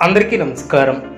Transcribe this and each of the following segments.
అందరికీ నమస్కారం.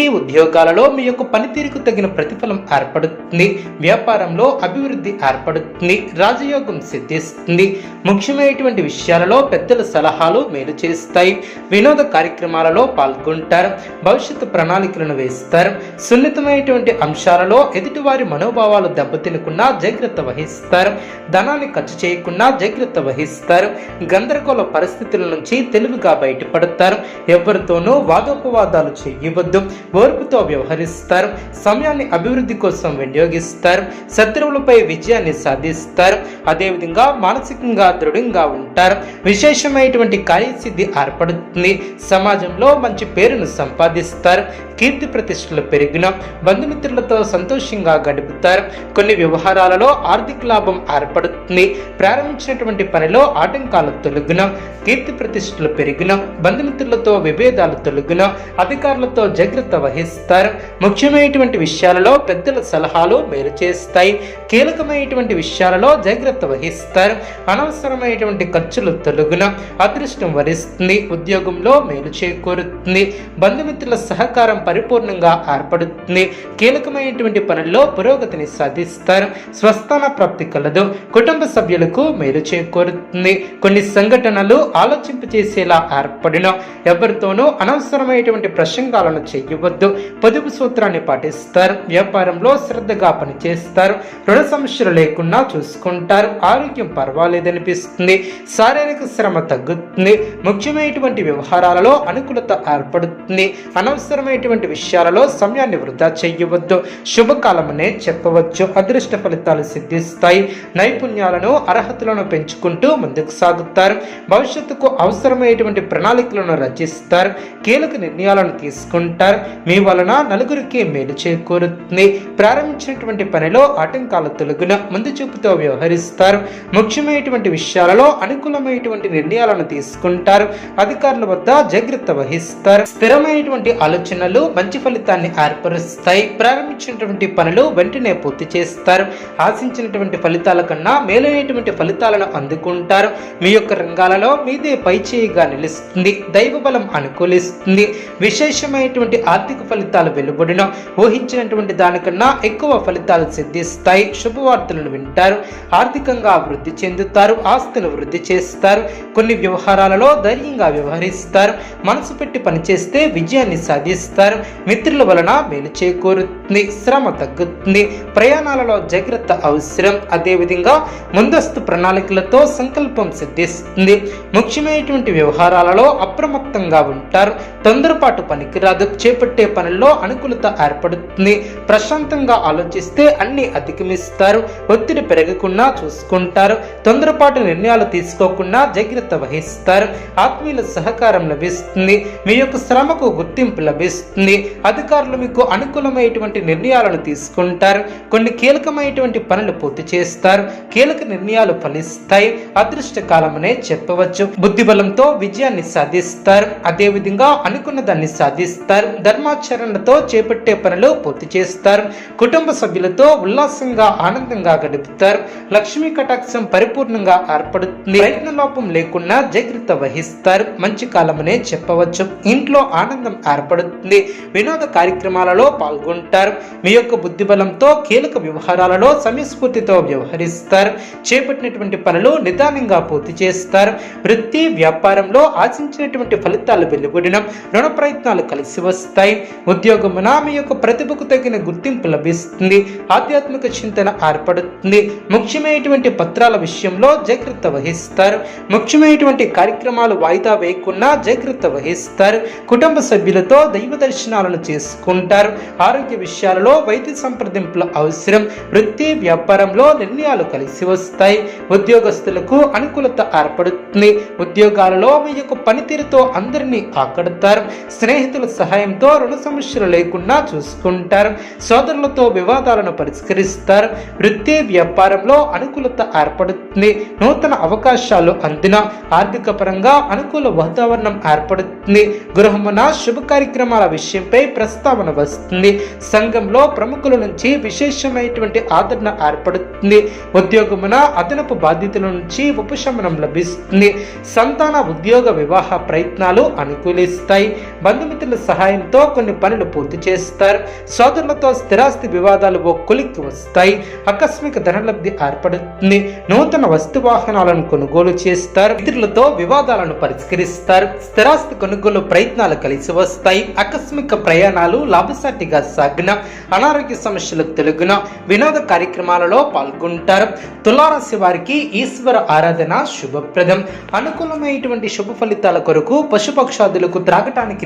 ఉద్యోగాలలో మీ యొక్క పనితీరుకు తగిన ప్రతిఫలం ఏర్పడుతుంది. వ్యాపారంలో అభివృద్ధి ఏర్పడుతుంది. రాజయోగం సిద్ధిస్తుంది. ముఖ్యమైనటువంటి విషయాలలో పెద్దల సలహాలు మేలు చేస్తాయి. వినోద కార్యక్రమాలలో పాల్గొంటారు. భవిష్యత్తు ప్రణాళికలను వేస్తారు. సున్నితమైనటువంటి అంశాలలో ఎదుటివారి మనోభావాలు దెబ్బతినకుండా జాగ్రత్త వహిస్తారు. ధనాన్ని ఖర్చు చేయకుండా జాగ్రత్త వహిస్తారు. గందరగోళ పరిస్థితుల నుంచి తెలివిగా బయటపడతారు. ఎవరితోనూ వాదోపవాదాలు చేయవద్దు. ఓర్పుతో వ్యవహరిస్తారు సమయాన్ని అభివృద్ధి కోసం వినియోగిస్తారు శత్రువులపై విజయాన్ని సాధిస్తారు అదేవిధంగా మానసికంగా దృఢంగా ఉంటారు. విశేషమైనటువంటి కార్యసిద్ధి ఏర్పడుతుంది. సమాజంలో మంచి పేరును సంపాదిస్తారు. కీర్తి ప్రతిష్టలు పెరిగిన బంధుమిత్రులతో సంతోషంగా గడుపుతారు. కొన్ని వ్యవహారాలలో ఆర్థిక లాభం ఏర్పడుతుంది. ప్రారంభించినటువంటి పనిలో ఆటంకాలు తొలగిన కీర్తి ప్రతిష్టలు పెరిగిన బంధుమిత్రులతో విభేదాలు తొలగిన అధికారులతో జాగ్రత్త వహిస్తారు ముఖ్యమైనటువంటి విషయాలలో పెద్దల సలహాలు మేలు చేస్తాయి. కీలకమైనటువంటి విషయాలలో జాగ్రత్త వహిస్తారు. అనవసరమైనటువంటి ఖర్చులు తొలుగున అదృష్టం వరిస్తుంది. ఉద్యోగంలో మేలు చేకూరుతుంది. బంధుమిత్రుల సహకారం పరిపూర్ణంగా ఏర్పడుతుంది. కీలకమైనటువంటి పనుల్లో పురోగతిని సాధిస్తారు. స్వస్థాన ప్రాప్తి కలదు. కుటుంబ సభ్యులకు మేలు చేకూరుతుంది. కొన్ని సంఘటనలు ఆలోచింప చేసేలా ఏర్పడిన. ఎవరితోనూ అనవసరమైనటువంటి ప్రసంగాలను ఇవ్వద్దు పొదుపు సూత్రాన్ని పాటిస్తారు. వ్యాపారంలో శ్రద్ధగా పనిచేస్తారు. రుణ సమస్యలు లేకుండా చూసుకుంటారు. ఆరోగ్యం పర్వాలేదనిపిస్తుంది. శారీరక శ్రమ తగ్గుతుంది. ముఖ్యమైనటువంటి వ్యవహారాలలో అనుకూలత ఏర్పడుతుంది. అనవసరమైనటువంటి విషయాలలో సమయాన్ని వృధా చేయవద్దు. శుభకాలమనే చెప్పవచ్చు. అదృష్ట ఫలితాలు సిద్ధిస్తాయి. నైపుణ్యాలను అర్హతలను పెంచుకుంటూ ముందుకు సాగుతారు. భవిష్యత్తుకు అవసరమైనటువంటి ప్రణాళికలను రచిస్తారు. కీలక నిర్ణయాలను తీసుకుంటారు. మీ వలన నలుగురికి మేలు చేకూరుతుంది. ప్రారంభించినటువంటి పనిలో ఆటంకాలు తొలగిన ముందు చూపుతో వ్యవహరిస్తారు. ముఖ్యమైనటువంటి విషయాలలో అనుకూలమైనటువంటి నిర్ణయాలను తీసుకుంటారు. అధికారుల వద్ద జాగ్రత్త వహిస్తారు. స్థిరమైనటువంటి ఆలోచనలు మంచి ఫలితాన్ని ఏర్పరుస్తాయి. ప్రారంభించినటువంటి పనులు వెంటనే పూర్తి చేస్తారు. ఆశించినటువంటి ఫలితాల కన్నా మేలైనటువంటి ఫలితాలను అందుకుంటారు. మీ యొక్క రంగాలలో మీదే పైచేయిగా నిలుస్తుంది. దైవ బలం అనుకూలిస్తుంది. విశేషమైనటువంటి ఆర్థిక ఫలితాలు వెలువడిన ఊహించినటువంటి దానికన్నా ఎక్కువ ఫలితాలు సిద్ధిస్తాయి. శుభవార్తలను వింటారు ఆర్థికంగా వృద్ధి చెందుతారు ఆస్తులు వృద్ధి చేస్తారు కొన్ని వ్యవహారాలలో ధైర్యంగా వ్యవహరిస్తారు మనసు పెట్టి పనిచేస్తే విజయాన్ని సాధిస్తారు మిత్రుల వలన మేలు చేకూరుతుంది శ్రమ తగ్గుతుంది ప్రయాణాలలో జాగ్రత్త అవసరం. అదేవిధంగా ముందస్తు ప్రణాళికలతో సంకల్పం సిద్ధిస్తుంది. ముఖ్యమైనటువంటి వ్యవహారాలలో అప్రమత్తంగా ఉంటారు తొందరపాటు పనికిరాదు చేపట్టే పనుల్లో అనుకూలత ఏర్పడుతుంది. ప్రశాంతంగా ఆలోచిస్తే అన్ని అధిగమిస్తారు. ఒత్తిడి పెరగకుండా చూసుకుంటారు. తొందరపాటు నిర్ణయాలు తీసుకోకుండా జాగ్రత్త వహిస్తారు. ఆత్మీయుల సహకారం లభిస్తుంది. మీ యొక్క శ్రమకు గుర్తింపు లభిస్తుంది. అధికారులు మీకు అనుకూలమైనటువంటి నిర్ణయాలను తీసుకుంటారు. కొన్ని కీలకమైనటువంటి పనులు పూర్తి చేస్తారు. కీలక నిర్ణయాలు ఫలిస్తాయి. అదృష్ట కాలమనే చెప్పవచ్చు. బుద్ధిబలంతో విజయాన్ని సాధిస్తారు. అదేవిధంగా అనుకున్న దాన్ని సాధిస్తారు ధర్మాచరణతో చేపట్టే పనులు పూర్తి చేస్తారు. కుటుంబ సభ్యులతో ఉల్లాసంగా ఆనందంగా గడుపుతారు. లక్ష్మీ కటాక్షం పరిపూర్ణంగా ఏర్పడుతుంది. ప్రయత్న లోపం లేకుండా జాగ్రత్త వహిస్తారు. మంచి కాలమనే చెప్పవచ్చు. ఇంట్లో ఆనందం ఏర్పడుతుంది. వినోద కార్యక్రమాలలో పాల్గొంటారు. మీ యొక్క బుద్ధిబలంతో కీలక వ్యవహారాలలో సమయస్ఫూర్తితో వ్యవహరిస్తారు. చేపట్టినటువంటి పనులు నిదానంగా పూర్తి చేస్తారు. వృత్తి వ్యాపారంలో ఆశించినటువంటి ఫలితాలు వెలువడిన రుణ ప్రయత్నాలు కలిసి వస్తాయి. ఉంటాయి ఉద్యోగమున మీ యొక్క ప్రతిభకు తగిన గుర్తింపు లభిస్తుంది. ఆధ్యాత్మిక చింతన ఏర్పడుతుంది. ముఖ్యమైనటువంటి పత్రాల విషయంలో జాగ్రత్త వహిస్తారు. ముఖ్యమైనటువంటి కార్యక్రమాలు వాయిదా వేయకుండా జాగ్రత్త వహిస్తారు. కుటుంబ సభ్యులతో దైవ దర్శనాలను చేసుకుంటారు. ఆరోగ్య విషయాలలో వైద్య సంప్రదింపుల అవసరం. వృత్తి వ్యాపారంలో నిర్ణయాలు కలిసి వస్తాయి. ఉద్యోగస్తులకు అనుకూలత ఏర్పడుతుంది. ఉద్యోగాలలో మీ యొక్క పనితీరుతో అందరినీ ఆకడతారు. స్నేహితుల సహాయంతో రుణ సమస్యలు లేకుండా చూసుకుంటారు. సోదరులతో వివాదాలను పరిష్కరిస్తారు. వృత్తి వ్యాపారంలో అనుకూలత ఏర్పడుతుంది. నూతన అవకాశాలు అందిన ఆర్థిక పరంగా అనుకూల వాతావరణం ఏర్పడుతుంది. గృహమున శుభ కార్యక్రమాల విషయంపై ప్రస్తావన వస్తుంది. సంఘంలో ప్రముఖుల నుంచి విశేషమైనటువంటి ఆదరణ ఏర్పడుతుంది. ఉద్యోగమున అదనపు బాధ్యతల నుంచి ఉపశమనం లభిస్తుంది. సంతాన ఉద్యోగ వివాహ ప్రయత్నాలు అనుకూలిస్తాయి. బంధుమిత్రుల సహాయంతో కొన్ని పనులు పూర్తి చేస్తారు. సోదరులతో స్థిరాస్తి వివాదాలు ఓ కొలిక్కి వస్తాయి. ఆకస్మిక ధనలబ్ధి ఏర్పడుతుంది. నూతన వస్తు వాహనాలను కొనుగోలు చేస్తారు. ఇతరులతో వివాదాలను పరిష్కరిస్తారు. స్థిరాస్తి కొనుగోలు ప్రయత్నాలు కలిసి వస్తాయి. ఆకస్మిక ప్రయాణాలు లాభసాటిగా సాగిన అనారోగ్య సమస్యలకు తెలుగున వినోద కార్యక్రమాలలో పాల్గొంటారు. తులారాశి వారికి ఈశ్వర ఆరాధన శుభప్రదం. అనుకూలమైనటువంటి శుభ ఫలితాల కొరకు పశుపక్షాదులకు త్రాగటానికి